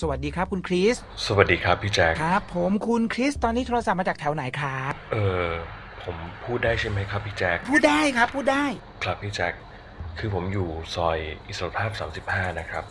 สวัสดีครับคุณคริส สวัสดีครับพี่แจ็คครับ ผมคุณคริสตอนนี้โทรศัพท์มาจากแถวไหนครับ เออผมพูดได้ใช่ไหมครับพี่แจ็คพูดได้ครับพูดได้ ครับพี่แจ็คคือผมอยู่ซอยอิสรภาพ 35 นะครับ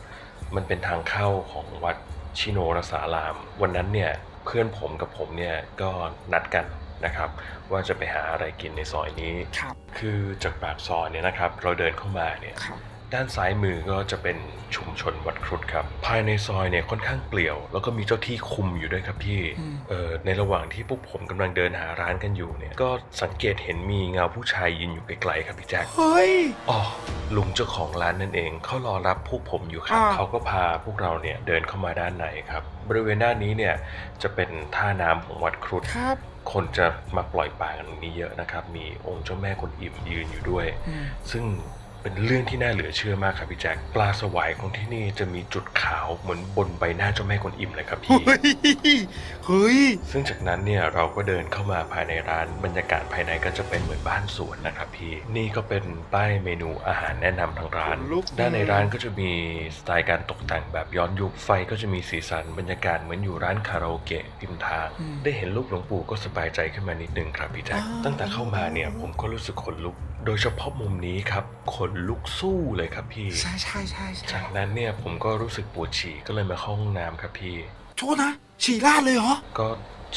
มันเป็นทางเข้าของวัดชิโนรสาราม วันนั้นเนี่ยเพื่อนผมกับผมเนี่ยก็นัดกันนะครับ ว่าจะไปหาอะไรกินในซอยนี้ ครับ คือจากปากซอยเนี่ยนะครับ เราเดินเข้ามาเนี่ยครับ ด้านซ้ายมือก็จะเป็นชุมชนวัดครุฑครับ ภายในซอยเนี่ยค่อนข้างเปลี่ยว แล้วก็มีเจ้าที่คุมอยู่ด้วยครับพี่อืมเออในระหว่างที่พวกผมกำลังเดินหาร้านกันอยู่เนี่ย ก็สังเกตเห็นมีเงาผู้ชายยืนอยู่ไกลๆครับพี่แจ็คเฮ้ยอ๋อลุงเจ้าของร้านนั่นเองเขารอรับพวกผมอยู่ครับอ่าเขาก็พาพวกเราเนี่ยเดินเข้ามาด้านในครับ บริเวณด้านนี้เนี่ยจะเป็นท่าน้ำของวัดครุฑครับคนจะมาปล่อยปลากันตรงนี้เยอะนะครับ มีองค์เจ้าแม่คนอิ่มยืนอยู่ด้วยอืมซึ่ง เป็นเรื่องที่น่าเหลือเชื่อมากครับพี่แจ็คปลาสวายของที่นี่จะมีจุดขาวเหมือนบนใบหน้าเจ้าแม่กวนอิมเลยครับพี่เฮ้ยเฮ้ย ซึ่งจากนั้นเนี่ยเราก็เดินเข้ามาภายในร้านบรรยากาศภายในก็จะเป็นเหมือนบ้านสวนนะครับพี่ นี่ก็เป็นป้ายเมนูอาหารแนะนำทางร้านลุกด้านในร้านก็จะมีสไตล์การตกแต่งแบบย้อนยุคไฟก็จะมีสีสันบรรยากาศเหมือนอยู่ร้านคาราโอเกะริมทางอืมได้เห็นรูปหลวงปู่ก็สบายใจขึ้นมานิดนึงครับพี่แจ็คอ่าตั้งแต่เข้ามาเนี่ยผมก็รู้สึกขนลุก โดยเฉพาะมุมนี้ครับขนลุกสู้เลยครับพี่ ใช่ใช่ใช่ใช่จากนั้นเนี่ยผมก็รู้สึกปวดฉี่ก็เลยมาเข้าห้องน้ำครับพี่ โทษนะ ฉี่ราดเลยเหรอ ก็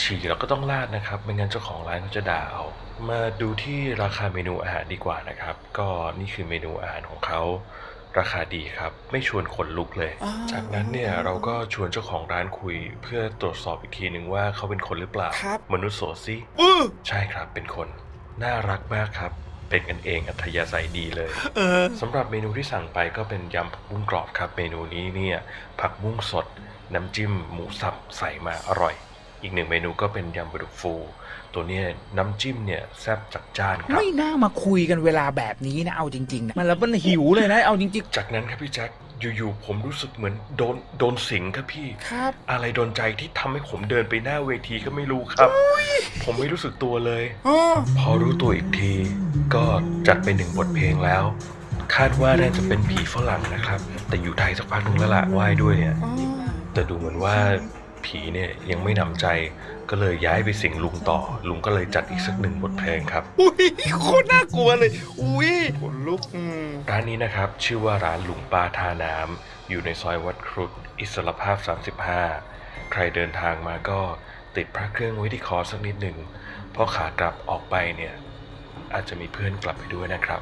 ฉี่แล้วก็ต้องลาดนะครับ ไม่งั้นเจ้าของร้านเขาจะด่าเอา มาดูที่ราคาเมนูอาหารดีกว่านะครับ ก็นี่คือเมนูอาหารของเขาราคาดีครับ ไม่ชวนขนลุกเลยอ่าจากนั้นเนี่ยเราก็ชวนเจ้าของร้านคุย เพื่อตรวจสอบอีกทีหนึ่งว่าเขาเป็นคนหรือเปล่าครับมนุษย์โสซิเออใช่ครับเป็นคน น่ารักมากครับ เป็นกันเองอัธยาศัยดีเลยเออสำหรับเมนูที่สั่งไปก็เป็นยำผักบุ้งกรอบครับ เมนูนี้เนี่ยผักบุ้งสดน้ำจิ้มหมูสับใส่มาอร่อย อีกหนึ่งเมนูก็เป็นยำปลาดุกฟู ตัวเนี้ยน้ำจิ้มเนี่ยแซ่บจัดจ้านครับ ไม่น่ามาคุยกันเวลาแบบนี้นะเอาจริงๆนะมันแล้วมันหิวเลยนะเอาจริงจากนั้นครับพี่แจ็คอยู่ๆผมรู้สึกเหมือนโดนโดนสิงครับพี่ๆครับ อะไรโดนใจที่ทำให้ผมเดินไปหน้าเวทีก็ไม่รู้ครับ ผมไม่รู้สึกตัวเลยเออพอรู้ตัวอีกที ก็จัดไปหนึ่งบทเพลงแล้ว คาดว่าน่าจะเป็นผีฝรั่งนะครับ แต่อยู่ไทยสักพักหนึงแล้วล่ะไหว้ด้วยเนี่ย แต่ดูเหมือนว่า ผีเนี่ยยังไม่หนำใจก็เลยย้ายไปสิงลุงต่อ ลุงก็เลยจัดอีกสักหนึ่งบทเพลงครับ อุ้ยโคตรน่ากลัวเลย อุ้ยขนลุกร้านนี้นะครับ ชื่อว่าร้านลุงป้าทาน้ำอยู่ในซอยวัดครุฑอิสรภาพ 35 ใครเดินทางมาก็ติดพระเครื่องไว้ที่คอสักนิดหนึ่งเพราะขากลับออกไปเนี่ย อาจจะมีเพื่อนกลับไปด้วยนะครับ